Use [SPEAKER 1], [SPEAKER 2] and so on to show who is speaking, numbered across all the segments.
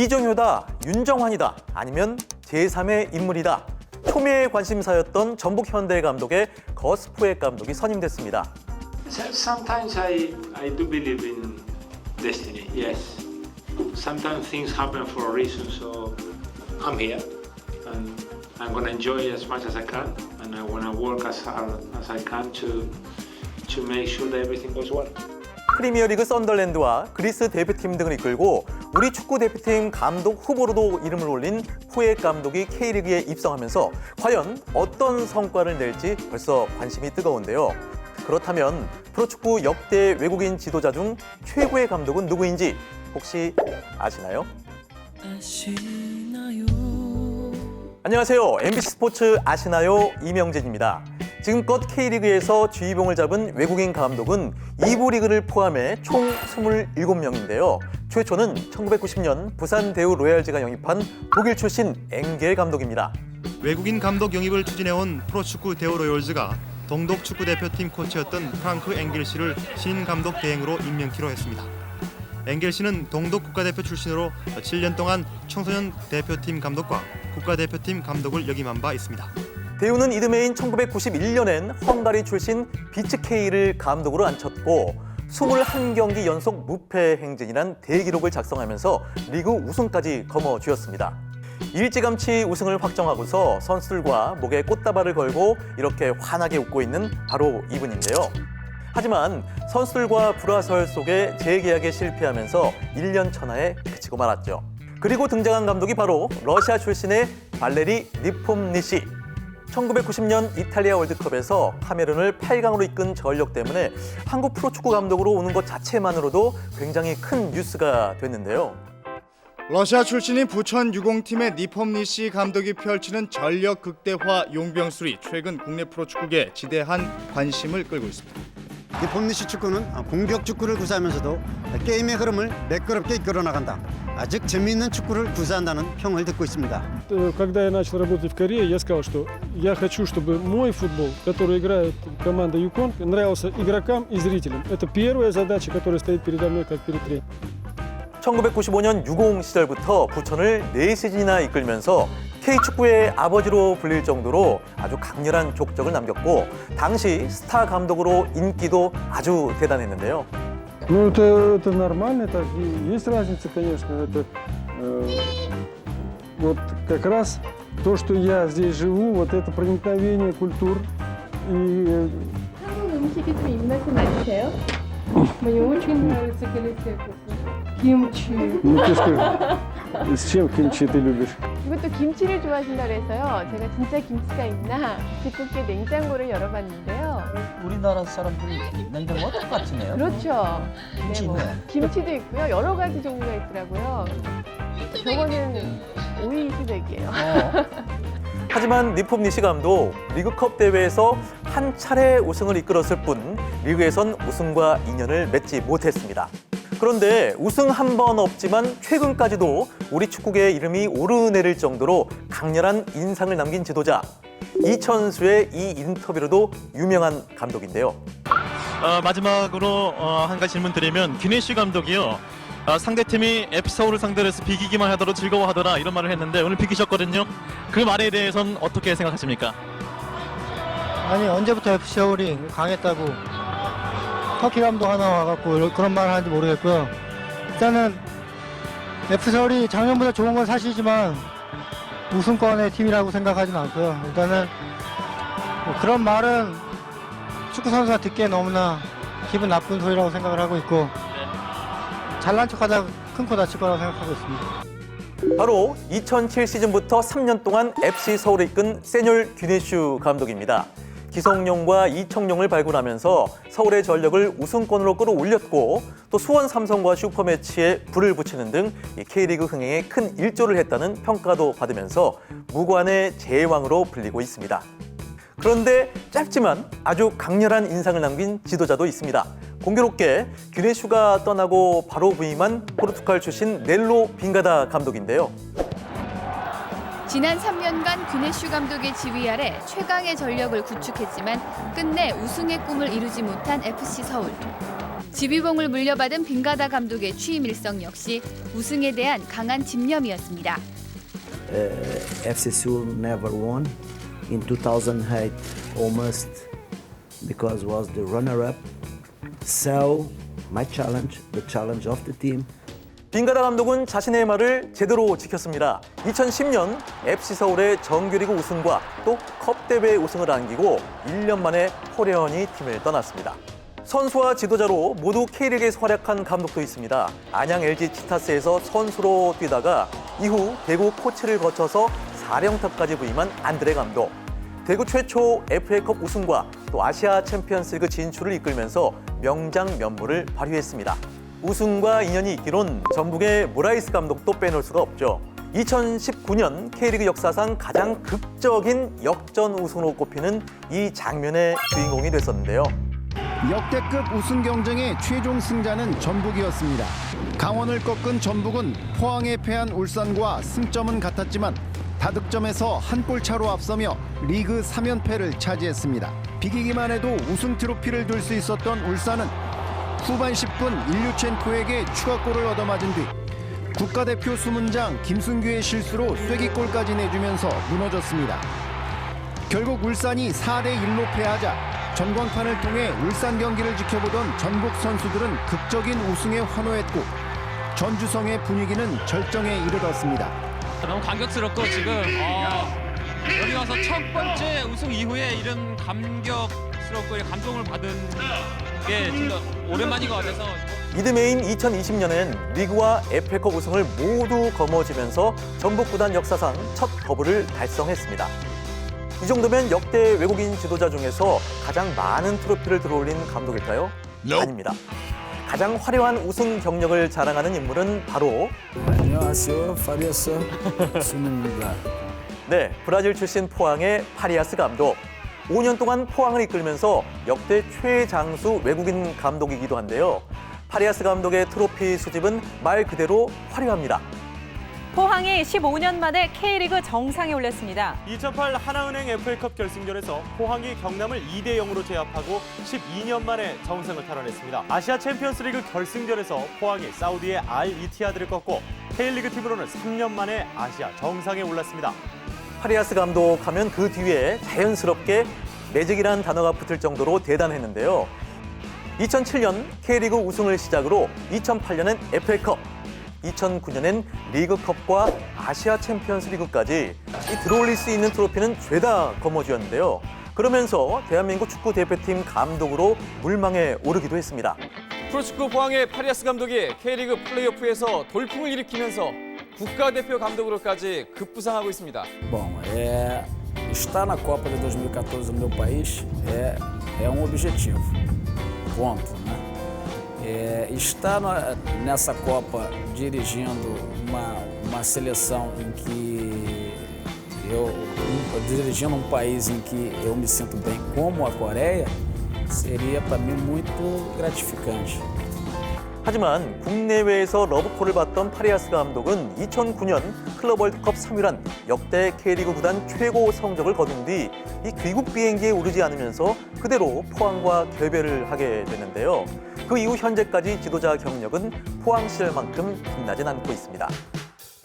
[SPEAKER 1] 이정효다, 윤정환이다, 아니면 제3의 인물이다. 초미의 관심사였던 전북 현대 감독의 거스프의 감독이 선임됐습니다.
[SPEAKER 2] So- Sometimes I, I do believe in destiny, yes. Sometimes things happen for a reason, so I'm here and I'm gonna enjoy it as much as I can and I wanna work as hard as I can to, to make sure that everything goes well.
[SPEAKER 1] 프리미어리그 썬덜랜드와 그리스 대표팀 등을 이끌고 우리 축구 대표팀 감독 후보로도 이름을 올린 푸에 감독이 K리그에 입성하면서 과연 어떤 성과를 낼지 벌써 관심이 뜨거운데요. 그렇다면 프로축구 역대 외국인 지도자 중 최고의 감독은 누구인지 혹시 아시나요? 안녕하세요. MBC 스포츠 아시나요? 이명진입니다. 지금껏 K리그에서 주의봉을 잡은 외국인 감독은 2부 리그를 포함해 총 27명인데요. 최초는 1990년 부산 대우 로얄즈가 영입한 독일 출신 엥겔 감독입니다.
[SPEAKER 3] 외국인 감독 영입을 추진해온 프로축구 대우로열즈가 동독 축구 대표팀 코치였던 프랑크 엥겔 씨를 신인 감독 대행으로 임명키로 했습니다. 엥겔 씨는 동독 국가대표 출신으로 7년 동안 청소년 대표팀 감독과 국가대표팀 감독을 역임한 바 있습니다.
[SPEAKER 1] 대우는 이듬해인 1991년엔 헝가리 출신 비츠케이를 감독으로 앉혔고 21경기 연속 무패 행진이란 대기록을 작성하면서 리그 우승까지 거머쥐었습니다. 일찌감치 우승을 확정하고서 선수들과 목에 꽃다발을 걸고 이렇게 환하게 웃고 있는 바로 이분인데요. 하지만 선수들과 불화설 속에 재계약에 실패하면서 1년 천하에 그치고 말았죠. 그리고 등장한 감독이 바로 러시아 출신의 발레리 니폼니 시. 1990년 이탈리아 월드컵에서 카메룬을 8강으로 이끈 전력 때문에 한국 프로축구 감독으로 오는 것 자체만으로도 굉장히 큰 뉴스가 됐는데요.
[SPEAKER 4] 러시아 출신인 부천 유공팀의 니폼니시 감독이 펼치는 전력 극대화 용병술이 최근 국내 프로축구계에 지대한 관심을 끌고 있습니다.
[SPEAKER 5] 이 폼니시 축구는 공격 축구를 구사하면서도 게임의 흐름을 매끄럽게 이끌어 나간다. 아직 재미있는 축구를 구사한다는 평을 듣고 있습니다.
[SPEAKER 6] Э, Когда я начал работать в Корее, я сказал, что я хочу, чтобы мой футбол, который играет команда Юкон, нравился игрокам и зрителям. Это первая задача, которая стоит передо мной как перед тренером.
[SPEAKER 1] 1995년 유공 시절부터 부천을 4시즌이나 이끌면서 K축구의 아버지로 불릴 정도로 아주 강렬한 족적을 남겼고 당시 스타 감독으로 인기도 아주 대단했는데요.
[SPEAKER 6] Ну, это, это нормально, так и есть разница, конечно. Это э, вот как раз то, что я здесь живу, вот это проникновение культур и э,
[SPEAKER 7] 한국 음식이 좀 입맛에 맞으세요? Мне очень нравится галисия 김치.
[SPEAKER 6] ну, ты скажи, с чем кимчи ты любишь?
[SPEAKER 7] 이것도 김치를 좋아하신다 그래서요. 제가 진짜 김치가 있나 두껍게 냉장고를 열어봤는데요.
[SPEAKER 8] 우리나라 사람들이 냉장고가 똑같으네요.
[SPEAKER 7] 그렇죠.
[SPEAKER 8] 김치
[SPEAKER 7] 네, 뭐
[SPEAKER 8] 있네.
[SPEAKER 7] 김치도 있고요. 여러 가지 종류가 있더라고요. 저거는 오이 수백이에요.
[SPEAKER 8] 어.
[SPEAKER 1] 하지만 니폼니시 감독 리그컵 대회에서 한 차례 우승을 이끌었을 뿐 리그에선 우승과 인연을 맺지 못했습니다. 그런데 우승 한 번 없지만 최근까지도 우리 축구계의 이름이 오르내릴 정도로 강렬한 인상을 남긴 지도자 이천수의 이 인터뷰로도 유명한 감독인데요.
[SPEAKER 9] 어, 마지막으로 어, 한 가지 질문 드리면 기네시 감독이요. 어, 상대팀이 FC 서울을 상대로 해서 비기기만 하더라도 즐거워하더라 이런 말을 했는데 오늘 비기셨거든요. 그 말에 대해서는 어떻게 생각하십니까?
[SPEAKER 10] 아니 언제부터 FC 서울이 강했다고 터키 감독 하나 와갖고 그런 말을 하는지 모르겠고요. 일단은 FC 서울이 작년보다 좋은 건 사실이지만 우승권의 팀이라고 생각하지는 않고요. 일단은 뭐 그런 말은 축구 선수가 듣기에 너무나 기분 나쁜 소리라고 생각을 하고 있고 잘난 척하다 큰 코 다칠 거라고 생각하고 있습니다.
[SPEAKER 1] 바로 2007 시즌부터 3년 동안 FC 서울을 이끈 세뇨르 균네슈 감독입니다. 기성용과 이청용을 발굴하면서 서울의 전력을 우승권으로 끌어올렸고 또 수원 삼성과 슈퍼매치에 불을 붙이는 등이 K리그 흥행에 큰 일조를 했다는 평가도 받으면서 무관의 제왕으로 불리고 있습니다. 그런데 짧지만 아주 강렬한 인상을 남긴 지도자도 있습니다. 공교롭게 균네슈가 떠나고 바로 부임한 포르투갈 출신 넬로 빙가다 감독인데요.
[SPEAKER 11] 지난 3년간 규네슈 감독의 지휘 아래 최강의 전력을 구축했지만 끝내 우승의 꿈을 이루지 못한 FC 서울. 지휘봉을 물려받은 빙가다 감독의 취임 일성 역시 우승에 대한 강한 집념이었습니다.
[SPEAKER 12] FC Seoul never won. In 2008, almost because was the runner-up. So my challenge, the challenge of the team,
[SPEAKER 1] 빙가다 감독은 자신의 말을 제대로 지켰습니다. 2010년 FC 서울의 정규리그 우승과 또 컵 대회 우승을 안기고 1년 만에 호련히 팀을 떠났습니다. 선수와 지도자로 모두 K리그에서 활약한 감독도 있습니다. 안양 LG 치타스에서 선수로 뛰다가 이후 대구 코치를 거쳐서 사령탑까지 부임한 안드레 감독. 대구 최초 FA컵 우승과 또 아시아 챔피언스리그 진출을 이끌면서 명장 면모를 발휘했습니다. 우승과 인연이 있기론 전북의 모라이스 감독도 빼놓을 수가 없죠. 2019년 K리그 역사상 가장 극적인 역전 우승으로 꼽히는 이 장면의 주인공이 됐었는데요.
[SPEAKER 13] 역대급 우승 경쟁의 최종 승자는 전북이었습니다. 강원을 꺾은 전북은 포항에 패한 울산과 승점은 같았지만 다득점에서 한 골 차로 앞서며 리그 3연패를 차지했습니다. 비기기만 해도 우승 트로피를 들 수 있었던 울산은 후반 10분 일류첸코에게 추가골을 얻어맞은 뒤 국가대표 수문장 김승규의 실수로 쐐기골까지 내주면서 무너졌습니다. 결국 울산이 4대 1로 패하자 전광판을 통해 울산 경기를 지켜보던 전북 선수들은 극적인 우승에 환호했고 전주성의 분위기는 절정에 이르렀습니다.
[SPEAKER 14] 너무 감격스럽고 지금 어, 여기 와서 첫 번째 우승 이후에 이런 감격스럽고 감동을 받은 게 진짜 오랜만인 것 같아서
[SPEAKER 1] 이듬해인 2020년엔 리그와 FA컵 우승을 모두 거머쥐면서 전북 구단 역사상 첫 더블을 달성했습니다. 이 정도면 역대 외국인 지도자 중에서 가장 많은 트로피를 들어올린 감독일까요? 아닙니다. 가장 화려한 우승 경력을 자랑하는 인물은 바로
[SPEAKER 12] 안녕하세요, 파리아스 수민입니다.
[SPEAKER 1] 네, 브라질 출신 포항의 파리아스 감독. 5년 동안 포항을 이끌면서 역대 최장수 외국인 감독이기도 한데요. 파리아스 감독의 트로피 수집은 말 그대로 화려합니다.
[SPEAKER 15] 포항이 15년 만에 K리그 정상에 올렸습니다.
[SPEAKER 16] 2008 하나은행 FA컵 결승전에서 포항이 경남을 2대 0으로 제압하고 12년 만에 정상을 탈환했습니다. 아시아 챔피언스리그 결승전에서 포항이 사우디의 알 이티하드를 꺾고 K리그 팀으로는 3년 만에 아시아 정상에 올랐습니다.
[SPEAKER 1] 파리아스 감독 하면 그 뒤에 자연스럽게 매직이라는 단어가 붙을 정도로 대단했는데요. 2007년 K리그 우승을 시작으로 2008년엔 FA컵, 2009년엔 리그컵과 아시아 챔피언스 리그까지 이 들어올릴 수 있는 트로피는 죄다 거머쥐었는데요. 그러면서 대한민국 축구 대표팀 감독으로 물망에 오르기도 했습니다.
[SPEAKER 16] 프로축구 포항의 파리아스 감독이 K리그 플레이오프에서 돌풍을 일으키면서 국가대표 감독으로까지 급부상하고 있습니다.
[SPEAKER 12] Bom, é, estar na Copa de 2014 no meu país é, é um objetivo. Ponto, né? É, estar na- nessa Copa dirigindo uma, uma seleção em que eu um- dirigindo um país em que eu me sinto bem como a Coreia seria para mim muito gratificante.
[SPEAKER 1] 하지만 국내외에서 러브콜을 받던 파리아스 감독은 2009년 클럽 월드컵 3위란 역대 K리그 구단 최고 성적을 거둔 뒤 이 귀국 비행기에 오르지 않으면서 그대로 포항과 결별을 하게 됐는데요. 그 이후 현재까지 지도자 경력은 포항 시절만큼 빛나진 않고 있습니다.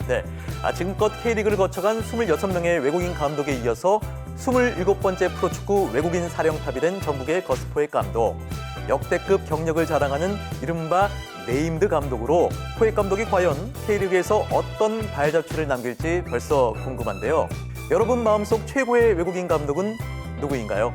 [SPEAKER 1] 네, 아, 지금껏 K리그를 거쳐간 26명의 외국인 감독에 이어서 27번째 프로축구 외국인 사령탑이 된 전북의 거스포의 감독. 역대급 경력을 자랑하는 이른바 네임드 감독으로 포획 감독이 과연 K리그에서 어떤 발자취를 남길지 벌써 궁금한데요. 여러분 마음속 최고의 외국인 감독은 누구인가요?